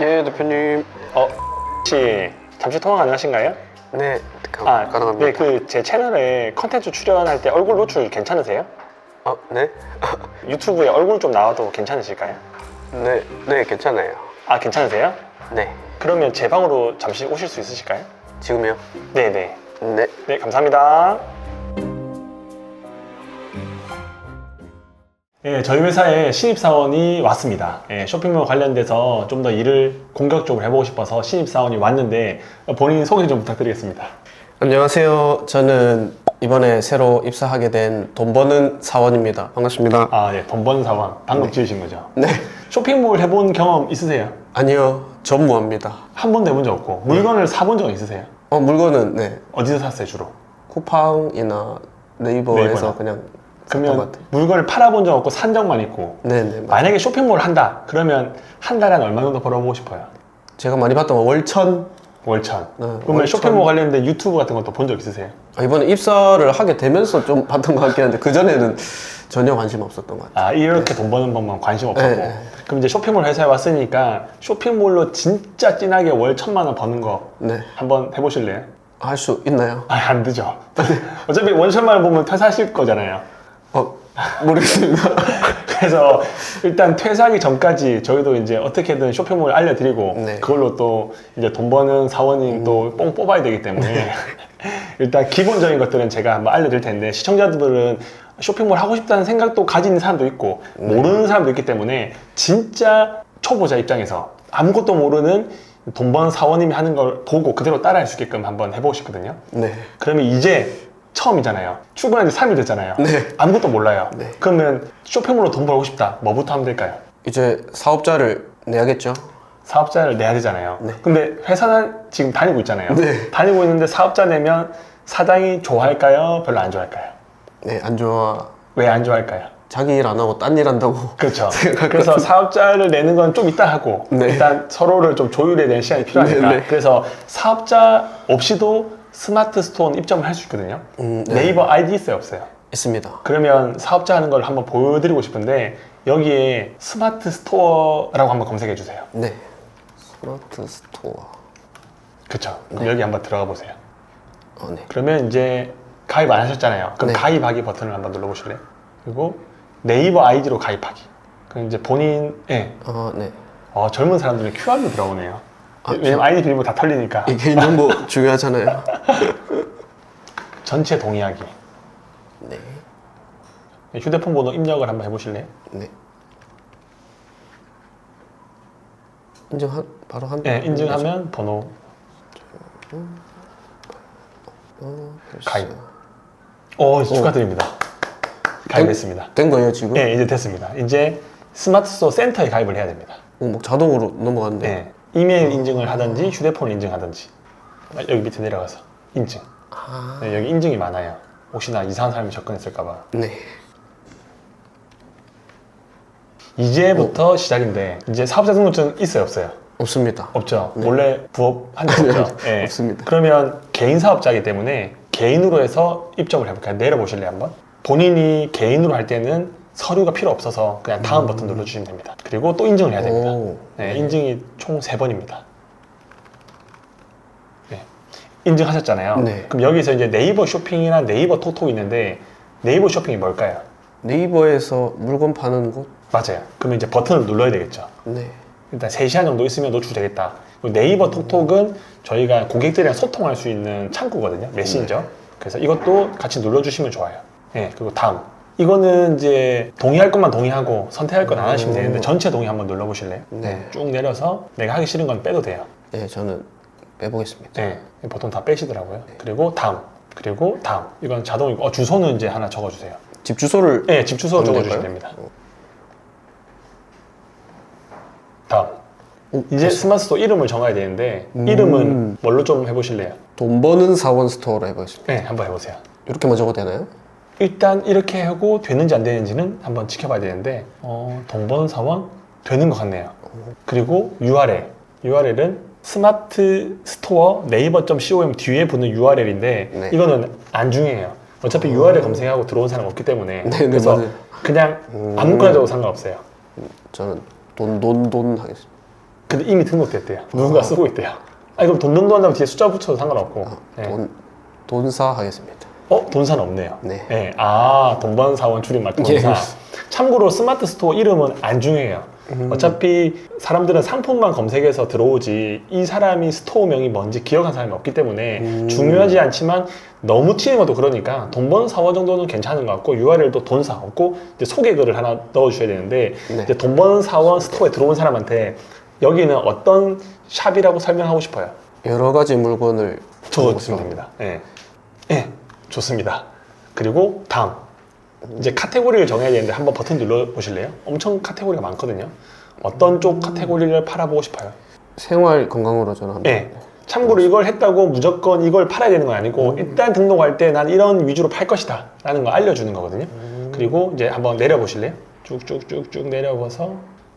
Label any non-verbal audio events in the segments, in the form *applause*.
예, 대표님. 어, 혹시 잠시 통화 가능하신가요? 네, 가, 아, 가능합니다. 네, 그 제 채널에 컨텐츠 출연할 때 얼굴 노출 괜찮으세요? 아, 네? *laughs* 유튜브에 얼굴 좀 나와도 괜찮으실까요? 네, 네, 괜찮아요. 아, 괜찮으세요? 네. 그러면 제 방으로 잠시 오실 수 있으실까요? 지금요? 네, 네. 네. 네, 감사합니다. 예, 저희 회사에 신입사원이 왔습니다. 예, 쇼핑몰 관련돼서 좀 더 일을 공격적으로 해보고 싶어서 신입사원이 왔는데 본인 소개 좀 부탁드리겠습니다. 안녕하세요. 저는 이번에 새로 입사하게 된 돈 버는 사원입니다. 반갑습니다. 아, 예, 돈 버는 사원. 방금 지으신 거죠? 네. 쇼핑몰 해본 경험 있으세요? 아니요, 전무합니다. 한 번도 해본 적 없고 물건을 사본 적 있으세요? 어, 물건은 네. 어디서 샀어요 주로? 쿠팡이나 네이버에서 네이버나. 그냥 그러면. 물건을 팔아본 적 없고 산 적만 있고 네, 네. 맞- 만약에 쇼핑몰을 한다 그러면 한 달에 한 얼마 정도 벌어보고 싶어요? 제가 많이 봤던 건 월천. 월천 네, 그러면 월천. 쇼핑몰 관련된 유튜브 같은 것도 본 적 있으세요? 아, 이번에 입사를 하게 되면서 좀 봤던 것 같긴 한데 그 전에는 전혀 관심 없었던 것 같아요. 아 이렇게 돈 버는 법만 관심 없었고 네, 네. 그럼 이제 쇼핑몰 회사에 왔으니까 쇼핑몰로 진짜 진하게 월 천만 원 버는 거 네. 한번 해보실래요? 할 수 있나요? 아 안 되죠 *laughs* 어차피 원 천만 원 보면 퇴사하실 거잖아요 어, 모르겠습니다. *laughs* 그래서 일단 퇴사하기 전까지 저희도 이제 어떻게든 쇼핑몰 알려드리고 네. 음. 그걸로 또 이제 돈 버는 사원님 또 뽕 뽑아야 되기 때문에 *laughs* 일단 기본적인 것들은 제가 한번 알려드릴 텐데 시청자들은 쇼핑몰 하고 싶다는 생각도 가지는 사람도 있고 네. 모르는 사람도 있기 때문에 진짜 초보자 입장에서 아무것도 모르는 돈 버는 사원님이 하는 걸 보고 그대로 따라할 수 있게끔 한번 해보고 싶거든요. 네. 그러면 이제 처음이잖아요. 출근한 지 3일 됐잖아요. 네. 아무것도 몰라요. 네. 그러면 쇼핑몰로 돈 벌고 싶다. 뭐부터 하면 될까요? 이제 사업자를 내야겠죠? 사업자를 내야 되잖아요. 네. 근데 회사는 지금 다니고 있잖아요. 네. 다니고 있는데 사업자 내면 사장이 좋아할까요? 별로 안 좋아할까요? 네, 안 좋아. 왜 안 좋아할까요? 자기 일 안 하고 딴 일 한다고. *laughs* 그렇죠. 그래서 사업자를 내는 건 좀 이따 하고 네. 일단 서로를 좀 조율해야 시간이 필요하니까 네, 네. 그래서 사업자 없이도 스마트 스토어는 입점을 할 수 있거든요. 음, 네. 네이버 아이디 있어요, 없어요? 있습니다. 그러면 사업자 하는 걸 한번 보여드리고 싶은데 여기에 스마트 스토어라고 한번 검색해 주세요. 네. 스마트 스토어. 그쵸? 그럼 여기 한번 들어가 보세요. 어, 네. 그러면 이제 가입 안 하셨잖아요. 그럼 네. 가입하기 버튼을 한번 눌러보실래요? 그리고 네이버 아이디로 가입하기. 그럼 이제 본인, 예. 어, 네. 어, 젊은 사람들은 QR로 들어오네요. 아, 왜냐면 아이디 비밀번호 다 털리니까. 이 개인 정보 *laughs* 중요하잖아요. 전체 동의하기. 네. 휴대폰 번호 입력을 한번 해보실래요? 네. 인증 한 바로 한. 네, 인증하면 번호 어, 가입. 오, 축하드립니다. 가입했습니다. 된 거예요 지금? 네, 이제 됐습니다. 이제 스마트 스토어 센터에 가입을 해야 됩니다. 어, 막 자동으로 넘어갔는데. 네. 이메일 인증을 하든지 휴대폰 인증하든지 여기 밑에 내려가서 인증. 아. 네, 여기 인증이 많아요. 혹시나 이상한 사람이 접근했을까봐. 네. 이제부터 시작인데 이제 사업자 등록증 있어요, 없어요? 없습니다. 없죠. 원래 부업 한 적 없죠. 예. *laughs* 없습니다. 그러면 개인 사업자이기 때문에 개인으로 해서 입점을 해볼까요? 내려보실래요 한번? 본인이 개인으로 할 때는 서류가 필요 없어서 그냥 다음 버튼 눌러주시면 됩니다. 그리고 또 인증을 해야 됩니다. 오. 네, 인증이 총 세번입니다 네. 인증하셨잖아요. 네. 그럼 여기서 이제 네이버 쇼핑이나 네이버 톡톡이 있는데 네이버 쇼핑이 뭘까요? 네이버에서 물건 파는 곳? 맞아요. 그러면 이제 버튼을 눌러야 되겠죠. 네. 일단 3시간 정도 있으면 노출되겠다. 그리고 네이버 톡톡은 저희가 고객들이랑 소통할 수 있는 창구거든요. 메신저. 그래서 이것도 같이 눌러주시면 좋아요. 네, 그리고 다음. 이거는 이제 동의할 것만 동의하고 선택할 건 안 하시면 되는데 전체 동의 한번 눌러보실래요? 네. 쭉 내려서 내가 하기 싫은 건 빼도 돼요. 네, 저는 빼보겠습니다. 네, 보통 다 빼시더라고요. 그리고 다음. 그리고 다음. 이건 자동이고 어, 주소는 이제 하나 적어주세요. 집 주소를 네, 집 주소 적어주시면 될까요? 됩니다. 다음. 어, 이제 스마트 스토어 이름을 정해야 되는데 이름은 뭘로 좀 해보실래요? 돈 버는 사원 스토어로 해보겠습니다. 네, 한번 해보세요. 이렇게만 적어도 되나요? 일단 이렇게 하고 되는지 안 되는지는 한번 지켜봐야 되는데 어, 돈 버는 사원 되는 것 같네요. 그리고 URL. URL은 스마트 스토어 네이버.com 뒤에 붙는 URL인데 네. 이거는 안 중요해요. 어차피 URL 검색하고 들어온 사람 없기 때문에 네, 네, 그래서 맞아요. 음. 그냥 아무거나 적어도 상관없어요. 저는 돈, 돈, 돈 하겠습니다. 근데 이미 등록됐대요. 누군가 쓰고 있대요. 아니 그럼 돈 돈도 한다면 뒤에 숫자 붙여도 상관없고. 네. 돈, 돈사 하겠습니다. 어? 돈사는 없네요. 네. 아, 돈 버는 사원 줄임말 돈사. 예. 참고로 스마트 스토어 이름은 안 중요해요. 어차피 사람들은 상품만 검색해서 들어오지 이 사람이 스토어명이 뭔지 기억한 사람이 없기 때문에 중요하지 않지만 너무 튀는 것도 그러니까 돈 버는 사원 정도는 괜찮은 것 같고 URL도 돈사 없고 이제 소개 글을 하나 넣어주셔야 되는데 네. 이제 돈 버는 사원 스토어에 들어온 사람한테 여기는 어떤 샵이라고 설명하고 싶어요. 여러 가지 물건을 적어주시면 됩니다. 예. 예, 좋습니다. 그리고 다음. 이제 카테고리를 정해야 되는데 한번 버튼 눌러 보실래요? 엄청 카테고리가 많거든요. 어떤 쪽 카테고리를 팔아보고 싶어요? 생활 건강으로 전화합니다. 예. 참고로 이걸 했다고 무조건 이걸 팔아야 되는 건 아니고 일단 등록할 때 난 이런 위주로 팔 것이다 라는 거 알려주는 거거든요. 그리고 이제 한번 내려보실래요? 쭉쭉쭉쭉 내려봐서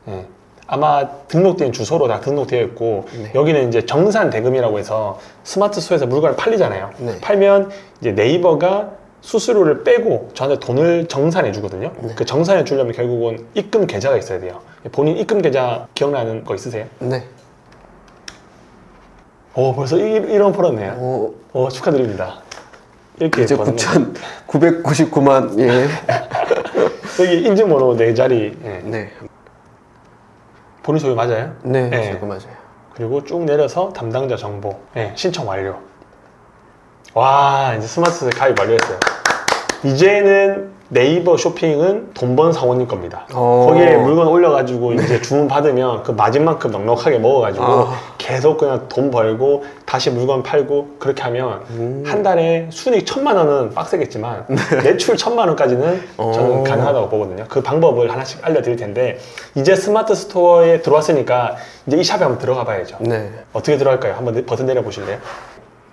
예. 아마 등록된 주소로 다 등록되어 있고 네. 여기는 이제 정산 대금이라고 해서 스마트 스토어에서 물건을 팔리잖아요. 네. 팔면 이제 네이버가 수수료를 빼고 저한테 돈을 정산해 주거든요. 네. 그 정산해 주려면 결국은 입금 계좌가 있어야 돼요. 본인 입금 계좌 기억나는 거 있으세요? 네. 오 벌써 1, 원 벌었네요. 어, 오 축하드립니다. 이렇게 이제 버는 거죠. 9,999만, 예. *laughs* 여기 인증번호 네 자리 예. 네. 본인 소유 맞아요? 네, 네. 저거 맞아요. 그리고 쭉 내려서 담당자 정보 예, 신청 완료. 와 이제 스마트 가입 완료했어요. 이제는 네이버 쇼핑은 돈 번 사원님 겁니다. 어. 거기에 물건 올려가지고 이제 주문 받으면 그 마진 만큼 넉넉하게 먹어가지고 아. 계속 그냥 돈 벌고 다시 물건 팔고 그렇게 하면 음. 한 달에 순이익 천만 원은 빡세겠지만 매출 천만 원까지는 저는 어. 가능하다고 보거든요. 그 방법을 하나씩 알려드릴 텐데 이제 스마트 스토어에 들어왔으니까 이제 이 샵에 한번 들어가 봐야죠. 네. 어떻게 들어갈까요? 한번 내- 버튼 내려 보실래요?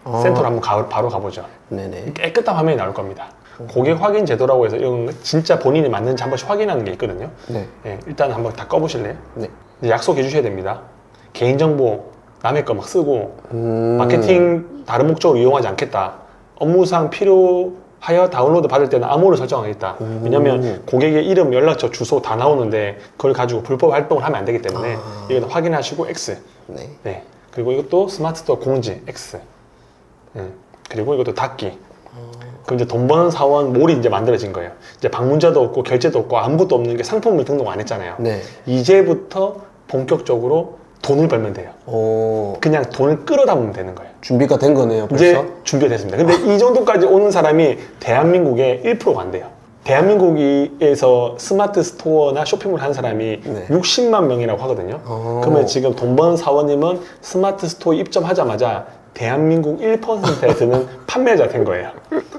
어. 센터로 한번 가, 바로 가보죠. 네네. 깨끗한 화면이 나올 겁니다. 고객 확인 제도라고 해서 이런 거 진짜 본인이 맞는지 한 번씩 확인하는 게 있거든요. 네. 예, 일단 한번 다 꺼보실래요? 네. 이제 약속해 주셔야 됩니다. 개인정보 남의 거 막 쓰고 음. 마케팅 다른 목적으로 이용하지 않겠다. 업무상 필요하여 다운로드 받을 때는 암호를 설정하겠다. 음. 왜냐하면 고객의 이름, 연락처, 주소 다 나오는데 그걸 가지고 불법 활동을 하면 안 되기 때문에 아. 이건 확인하시고 X. 네. 네. 그리고 이것도 스마트 스토어 공지 X. 예. 그리고 이것도 닫기. 그럼 이제 돈 버는 사원 몰이 이제 만들어진 거예요. 이제 방문자도 없고 결제도 없고 아무것도 없는 게 상품을 등록 안 했잖아요. 네. 이제부터 본격적으로 돈을 벌면 돼요. 오. 그냥 돈을 끌어담으면 되는 거예요. 준비가 된 거네요, 벌써. 이제 준비가 됐습니다. 근데 이 정도까지 오는 사람이 대한민국의 1%가 안 돼요. 대한민국에서 스마트 스토어나 쇼핑몰 하는 사람이 네. 60만 명이라고 하거든요. 어. 그러면 지금 돈 버는 사원님은 스마트 스토어 입점하자마자 대한민국 1%에 드는 *laughs* 판매자 된 거예요.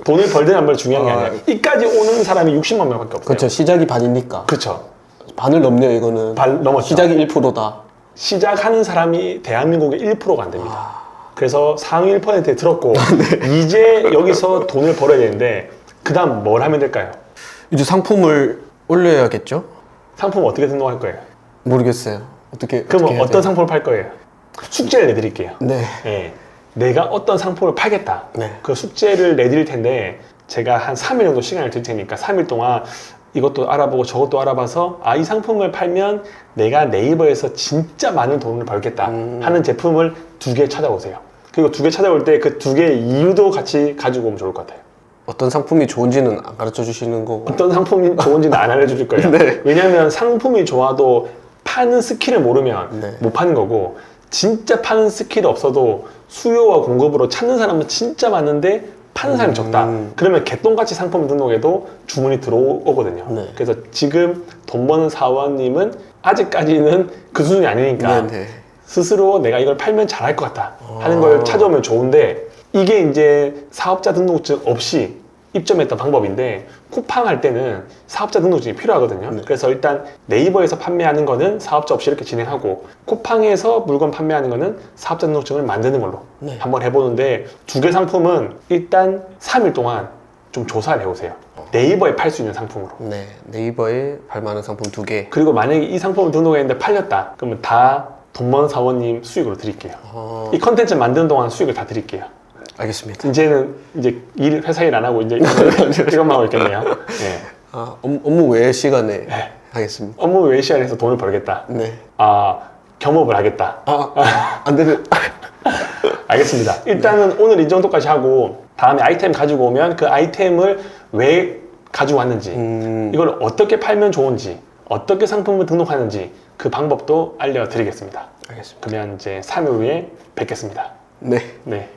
돈을 벌든 안 벌든 중요한 게 아. 아니라 이까지 오는 사람이 60만 명밖에 없어요. 그렇죠. 시작이 반이니까. 그렇죠. 반을 넘네요, 이거는. 발 넘었죠. 시작이 1%다. 시작하는 사람이 대한민국의 1%가 안 됩니다. 아. 그래서 상위 1%에 들었고 *laughs* 이제 여기서 돈을 벌어야 되는데 그 다음 뭘 하면 될까요? 이제 상품을 올려야겠죠? 상품 어떻게 등록할 거예요? 모르겠어요. 어떻게. 해야 어떤 돼요? 상품을 팔 거예요? 숙제를 내드릴게요. 네. 예. 내가 어떤 상품을 팔겠다. 네. 그 숙제를 내드릴 텐데 제가 한 3일 정도 시간을 드릴 테니까 3일 동안 이것도 알아보고 저것도 알아봐서 아 이 상품을 팔면 내가 네이버에서 진짜 많은 돈을 벌겠다 음. 하는 제품을 두 개 찾아오세요. 그리고 두 개 찾아올 때 그 두 개의 이유도 같이 가지고 오면 좋을 것 같아요. 어떤 상품이 좋은지는 안 가르쳐 주시는 거고. 어떤 상품이 좋은지는 안 알려줄 *laughs* 거예요. 네. 왜냐하면 상품이 좋아도 파는 스킬을 모르면 네. 못 파는 거고 진짜 파는 스킬이 없어도 수요와 공급으로 찾는 사람은 진짜 많은데 파는 사람이 적다. 음. 그러면 개똥같이 상품 등록해도 주문이 들어오거든요. 네. 그래서 지금 돈 버는 사원님은 아직까지는 그 수준이 아니니까 네네. 스스로 내가 이걸 팔면 잘할 것 같다 하는 아. 걸 찾아오면 좋은데 이게 이제 사업자 등록증 없이 입점했던 방법인데 쿠팡 할 때는 사업자 등록증이 필요하거든요. 네. 그래서 일단 네이버에서 판매하는 거는 사업자 없이 이렇게 진행하고 쿠팡에서 물건 판매하는 거는 사업자 등록증을 만드는 걸로 네. 한번 해보는데 두 개 상품은 일단 3일 동안 좀 조사를 해오세요. 네이버에 팔 수 있는 상품으로. 네. 네이버에 발만한 상품 두 개. 그리고 만약에 이 상품을 등록했는데 팔렸다. 그러면 다돈 버는 사원님 수익으로 드릴게요. 어, 이 컨텐츠 만드는 동안 수익을 다 드릴게요. 알겠습니다. 이제는 이제 일 회사 일 안 하고 이제 이것만, *laughs* 하고 있겠네요. 네. 아, 업- 업무 외 시간에 네. 하겠습니다. 업무 외 시간에서 돈을 벌겠다. 네. 아 겸업을 하겠다. 아, 안 되는. *laughs* 알겠습니다. 일단은 오늘 이 정도까지 하고 다음에 아이템 가지고 오면 그 아이템을 왜 가지고 왔는지 음, 이걸 어떻게 팔면 좋은지 어떻게 상품을 등록하는지 그 방법도 알려드리겠습니다. 알겠습니다. 그러면 이제 3일 후에 뵙겠습니다. 네. 네.